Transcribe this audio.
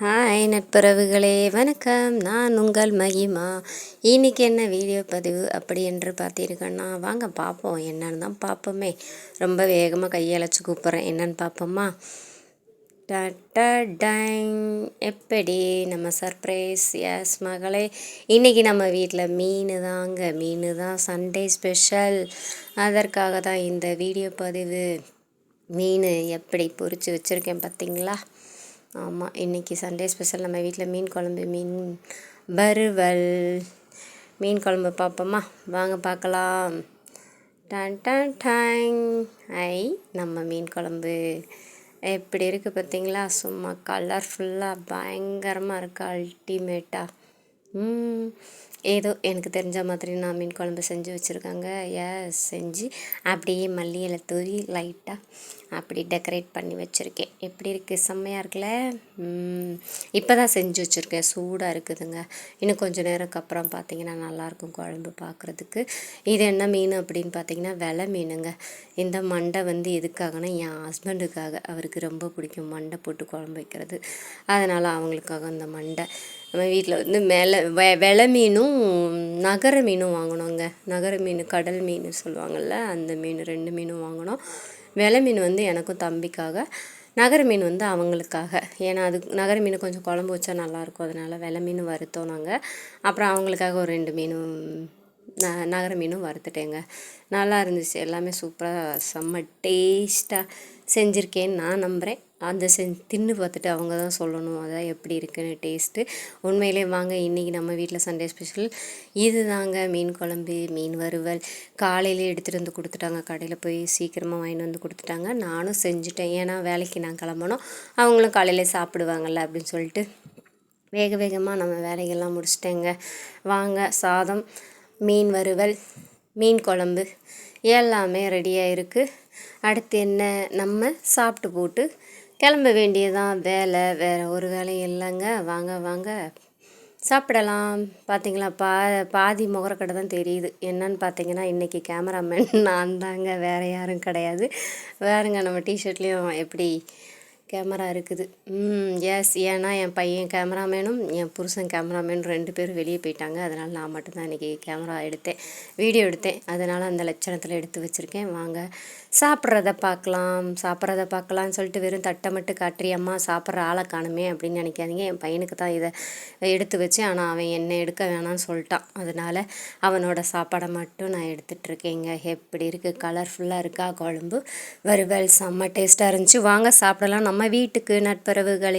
Hi நட்புறவுகளே வணக்கம். நான் உங்கள் மகிமா. இன்னைக்கு என்ன வீடியோ பதிவு அப்படி என்று பார்த்திருக்கேன்னா வாங்க பார்ப்போம். என்னன்னு தான் பார்ப்போமே. ரொம்ப வேகமாக கையழைச்சி கூப்பிட்றேன். என்னன்னு பார்ப்போமா? டைங். எப்படி நம்ம சர்ப்ரைஸ் எஸ் மகளே. இன்றைக்கி நம்ம வீட்டில் மீன் தாங்க. மீன் தான் சண்டே ஸ்பெஷல் அதற்காக தான் இந்த வீடியோ பதிவு. மீன் எப்படி பொரித்து வச்சுருக்கேன் பார்த்தீங்களா? ஆமாம் இன்றைக்கி சண்டே ஸ்பெஷல் நம்ம வீட்டில் மீன் குழம்பு மீன் வறுவல் மீன் குழம்பு பார்ப்போமா? வாங்க பார்க்கலாம். Done done Tang. ஐ நம்ம மீன் குழம்பு. எப்படி இருக்குது பார்த்தீங்களா? சும்மா கலர்ஃபுல்லாக பயங்கரமாக இருக்குது அல்டிமேட்டாக ஏதோ எனக்கு தெரிஞ்ச மாதிரி நான் மீன் குழம்பு செஞ்சு வச்சுருக்காங்க. எஸ் செஞ்சு அப்படியே மல்லியில் தூவி லைட்டாக அப்படி டெக்கரேட் பண்ணி வச்சுருக்கேன். எப்படி இருக்குது செம்மையாக இருக்குல்ல? இப்போ தான் செஞ்சு வச்சுருக்கேன். சூடாக இருக்குதுங்க. இன்னும் கொஞ்சம் நேரம்க்கு அப்புறம் பார்த்தீங்கன்னா நல்லாயிருக்கும் குழம்பு பார்க்குறதுக்கு இது என்ன மீன் அப்படின்னு பார்த்தீங்கன்னா வெலை மீனுங்க. இந்த மண்டை வந்து எதுக்காகனா என் ஹஸ்பண்டுக்காக அவருக்கு ரொம்ப பிடிக்கும் மண்டை போட்டு குழம்பு வைக்கிறது. அதனால் அவங்களுக்காக அந்த மண்டை. நம்ம வீட்டில் வந்து மேலே வெ வெலை மீனும் நகர மீனும் வாங்கினோங்க நகர மீன் கடல் மீன் சொல்லுவாங்கள்ல அந்த மீன் ரெண்டு மீனும் வாங்கினோம் வெலை மீன் வந்து எனக்கும் தம்பிக்காக. நகர மீன் வந்து அவங்களுக்காக. ஏன்னா அது நகர மீன் கொஞ்சம் குழம்பு வச்சா நல்லாயிருக்கும் அதனால் வெலை மீன் வறுத்தோம் நாங்கள் அப்புறம் அவங்களுக்காக ஒரு ரெண்டு மீனும் ந நகர மீனும் வறுத்துட்டேங்க. நல்லா இருந்துச்சு. எல்லாமே சூப்பராக செம்ம டேஸ்ட்டாக செஞ்சுருக்கேன்னு நான் நம்புகிறேன் அந்த செஞ் தின்னு பார்த்துட்டு அவங்க தான் சொல்லணும் அதான் எப்படி இருக்குன்னு டேஸ்ட்டு உண்மையிலே வாங்க இன்றைக்கி நம்ம வீட்டில் சண்டே ஸ்பெஷல் இது தாங்க மீன் குழம்பு மீன் வறுவல். காலையிலே எடுத்துகிட்டு வந்து கொடுத்துட்டாங்க. கடையில் போய் சீக்கிரமாக வாங்கிட்டு வந்து கொடுத்துட்டாங்க. நானும் செஞ்சுட்டேன். ஏன்னா வேலைக்கு நான் கிளம்பணும். அவங்களும் காலையிலே சாப்பிடுவாங்கள்ல அப்படின்னு சொல்லிட்டு. வேக வேகமாக நம்ம வேலைகள்லாம் முடிச்சிட்டேங்க. வாங்க சாதம் மீன் வறுவல். மீன் குழம்பு எல்லாமே ரெடியாக இருக்குது அடுத்து என்ன? நம்ம சாப்பிட்டு போட்டு கிளம்ப வேண்டியதான் வேலை. வேறு ஒரு வேலையும் இல்லைங்க. வாங்க வாங்க. சாப்பிடலாம். பார்த்தீங்களா? பா பாதி முகரக்கடை தான் தெரியுது. என்னன்னு பார்த்தீங்கன்னா இன்றைக்கி கேமராமேன் நான் தாங்க. வேறு யாரும் கிடையாது. வேறுங்க நம்ம டிஷர்ட்லேயும் எப்படி கேமரா இருக்குது. எஸ் ஏன்னா என் பையன் கேமராமேனும் என் புருஷன் கேமராமேனும் ரெண்டு பேரும் வெளியே போயிட்டாங்க. அதனால் நான் மட்டும்தான் இன்றைக்கி கேமரா எடுத்தேன். வீடியோ எடுத்தேன். அதனால் அந்த லட்சணத்தில் எடுத்து வச்சுருக்கேன். வாங்க. சாப்பிட்றத பார்க்கலாம். சாப்பிட்றத பார்க்கலாம்னு சொல்லிட்டு வெறும் தட்டை மட்டும் காட்டுறி அம்மா சாப்பிட்ற ஆளை காணுமே அப்படின்னு நினைக்காதீங்க. என் பையனுக்கு தான் இதை எடுத்து வச்சேன் ஆனால் அவன் என்ன எடுக்க வேணாம்னு சொல்லிட்டான். அதனால் அவனோட சாப்பாடை மட்டும் நான் எடுத்துகிட்ருக்கேங்க எப்படி இருக்குது கலர்ஃபுல்லாக இருக்கா? குழம்பு. வறுவல் செம்ம டேஸ்ட்டாக இருந்துச்சு. வாங்க சாப்பிடலாம். நம்ம நம்ம வீட்டுக்கு நட்புறவுகளை